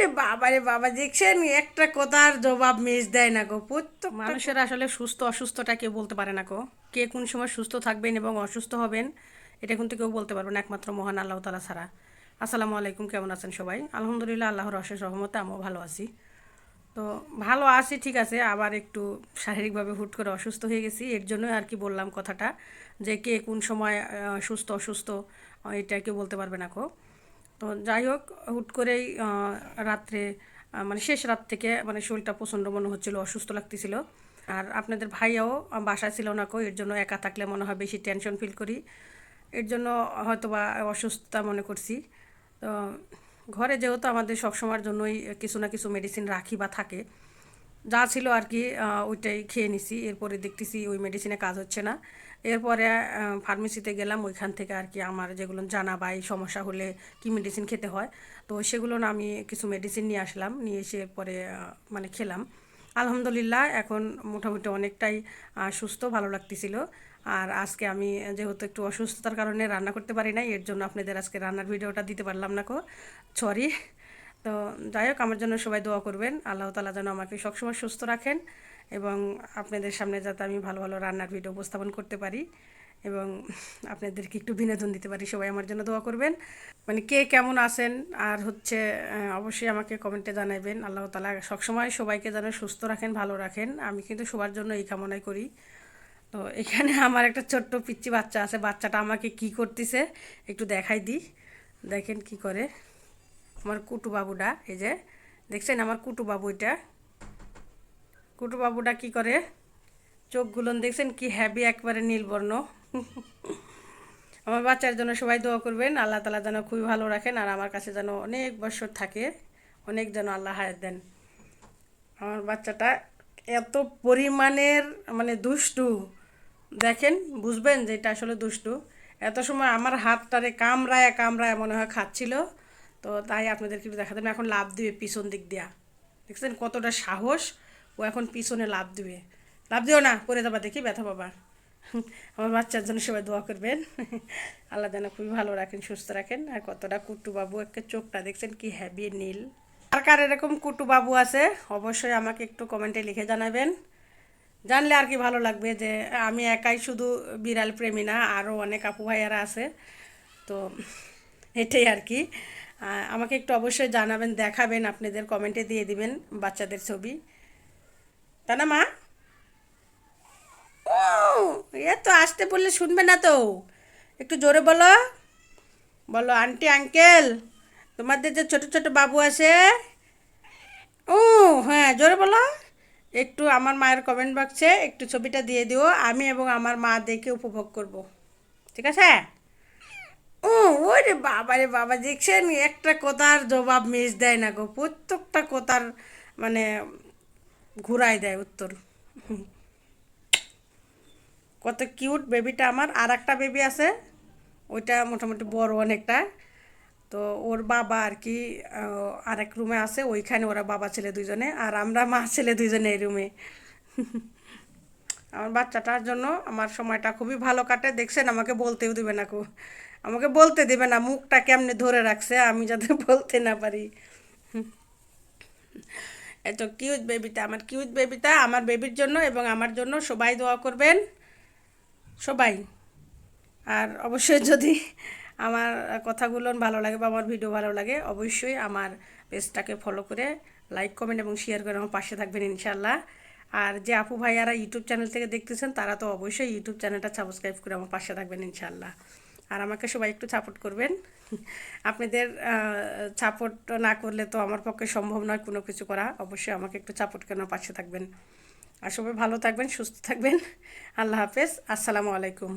ওরে বাবা রে বাবা, দেখছেন? একটা কথার জবাব মিস দেয় না গো প্রত্যেক মানুষের আসলে সুস্থ অসুস্থটা কেউ বলতে পারে না কো কে কোন সময় সুস্থ থাকবেন এবং অসুস্থ হবেন, এটা কিন্তু কেউ বলতে পারবেন একমাত্র মহান আল্লাহ তালা ছাড়া। আসসালামু আলাইকুম, কেমন আছেন সবাই? আলহামদুলিল্লাহ, আল্লাহর অশেষ রহমতে আমিও ভালো আছি। তো ভালো আছি, ঠিক আছে, আবার একটু শারীরিকভাবে হুট করে অসুস্থ হয়ে গেছি, এর জন্যই আর কি বললাম কথাটা যে কে কোন সময় সুস্থ, অসুস্থ এটা কেউ বলতে পারবে না কো তো যাই হোক, হুট করেই রাত্রে মানে শেষ রাত থেকে মানে শরীরটা প্রচণ্ড মনে হচ্ছিল, অসুস্থ লাগতেছিল। আর আপনাদের ভাইয়াও বাসায় ছিল না কো, এর জন্য একা থাকলে মনে হয় বেশি টেনশন ফিল করি। এর জন্য হয়তো বা অসুস্থতা মনে করছি। তো ঘরে যেহেতু আমাদের সবসময়ের জন্যই কিছু না কিছু মেডিসিন রাখি বা থাকে, যা ছিল আর কি ওইটাই খেয়ে নিছি। এরপরে দেখতেছি ওই মেডিসিনে কাজ হচ্ছে না। এরপরে ফার্মেসিতে গেলাম, ওইখান থেকে আর কি আমার যেগুলো জানা বা এই সমস্যা হলে কি মেডিসিন খেতে হয়, তো সেগুলো আমি কিছু মেডিসিন নিয়ে আসলাম, নিয়ে এসে পরে মানে খেলাম। আলহামদুলিল্লাহ, এখন মোটামুটি অনেকটাই সুস্থ, ভালো লাগতেছিল। আর আজকে আমি যেহেতু একটু অসুস্থতার কারণে রান্না করতে পারি নাই, এর জন্য আপনাদের আজকে রান্নার ভিডিওটা দিতে পারলাম না কো সরি তো যাই হোক, আমার জন্য সবাই দোয়া করবেন। আল্লাহ তালা যেন আমাকে সবসময় সুস্থ রাখেন। এবং আপনাদের সামনে যাতে আমি ভালো ভালো রান্নার ভিডিও উপস্থাপন করতে পারি এবং আপনাদেরকে একটু বিনোদন দিতে পারি, সবাই আমার জন্য দোয়া করবেন। মানে কে কেমন আছেন? আর হচ্ছে অবশ্যই আমাকে কমেন্টে জানাবেন। আল্লাহ তালা সবসময় সবাইকে যেন সুস্থ রাখেন, ভালো রাখেন। আমি কিন্তু সবার জন্য এই কামনাই করি। তো এখানে আমার একটা ছোট্ট পিচ্চি বাচ্চা আছে। বাচ্চাটা আমাকে কি করতেছে একটু দেখাই দিই দেখেন কি করে। আমার কুটু বাবুটা এই যে, দেখছেন আমার কুটু বাবু এটা কুটু বাবুটা কি করে? চোখগুলো দেখছেন কি হ্যাবি একবারে নীলবর্ণ। আমার বাচ্চার জন্য সবাই দোয়া করবেন, আল্লাহ তালা যেন খুবই ভালো রাখেন আর আমার কাছে যেন অনেক বছর থাকে, অনেক যেন আল্লাহ হায়াত দেন। আমার বাচ্চাটা এত পরিমাণের মানে দুষ্টু। দেখেন, বুঝবেন যে এটা আসলে দুষ্টু। এত সময় আমার হাতটারে কামড়ায় কামড়ায় মনে হয় খাচ্ছিল, তো তাই আপনাদেরকে একটু দেখাতে এখন লাভ দিবে পিছন দিক দিয়া। দেখছেন কতটা সাহস ও এখন পিছনে লাভ দিবে। লাভ দিও না পরে যাবা দেখি, ব্যথা পাবা। আমার বাচ্চার জন্য সবাই দোয়া করবেন। আল্লাহ যেন খুবই ভালো রাখেন, সুস্থ রাখেন। আর কতটা কুট্টু বাবু, একটা চোখটা দেখছেন কি হ্যাভি নীল। আর কার এরকম কুটু বাবু আছে, অবশ্যই আমাকে একটু কমেন্টে লিখে জানাবেন। জানলে আর কি ভালো লাগবে যে, আমি একাই শুধু বিড়াল প্রেমী না আরও অনেক আপু ভাইয়ারা আছে। তো এটাই আর কি। আমাকে একটু অবশ্যই জানাবেন, দেখাবেন, আপনাদের কমেন্টে দিয়ে দিবেন বাচ্চাদের ছবি। তা না মা ও এ তো আসতে বললে শুনবে না তো। একটু জোরে বলো। বলো, আন্টি, আঙ্কেল, তোমাদের যে ছোট ছোট বাবু আছে। ও হ্যাঁ জোরে বলো। একটু আমার মায়ের কমেন্ট বক্সে একটু ছবিটা দিয়ে দিও। আমি এবং আমার মা দেখে উপভোগ করব। ঠিক আছে? ও ওরে বাবা রে বাবা, দেখছেন? একটা কথার জবাব মিস দেয় না গো। প্রত্যেকটা কথার মানে ঘুরাই দেয় উত্তর। কত কিউট বেবিটা আমার। আর একটা বেবি আছে, ওইটা মোটামুটি বড় অনেকটা। তো ওর বাবা আর কি আরেক রুমে আছে, ওইখানে ওরা বাবা, ছেলে দুইজনে, আর আমরা মা, ছেলে দুইজনে এই রুমে আমার বাচ্চাটার জন্য আমার সময়টা খুবই ভালো কাটে। দেখছেন, আমাকে বলতেও দেবে না কো। আমাকে বলতে দেবে না, মুখটা কেমনে ধরে রাখছে, আমি যাতে বলতে না পারি। এত কিউট বেবিটা আমার কিউট বেবিটা আমার বেবির জন্য এবং আমার জন্য সবাই দোয়া করবেন, সবাই। আর অবশ্যই যদি আমার কথাগুলো ভালো লাগে বা আমার ভিডিও ভালো লাগে, অবশ্যই আমার পেজটাকে ফলো করে লাইক কমেন্ট এবং শেয়ার করে আমার পাশে থাকবেন ইনশাল্লাহ আর যে আপু ভাইয়ারা ইউটিউব চ্যানেল থেকে দেখতেছেন, তারা তো অবশ্যই ইউটিউব চ্যানেলটা সাবস্ক্রাইব করে আমার পাশে থাকবেন ইনশাল্লাহ আর আমাকে সবাই একটু সাপোর্ট করবেন। আপনাদের সাপোর্ট না করলে তো আমার পক্ষে সম্ভব নয় কোনো কিছু করা। অবশ্যই আমাকে একটু সাপোর্ট কেন পাশে থাকবেন। আর সবাই ভালো থাকবেন, সুস্থ থাকবেন। আল্লাহ হাফেজ। আসসালামু আলাইকুম।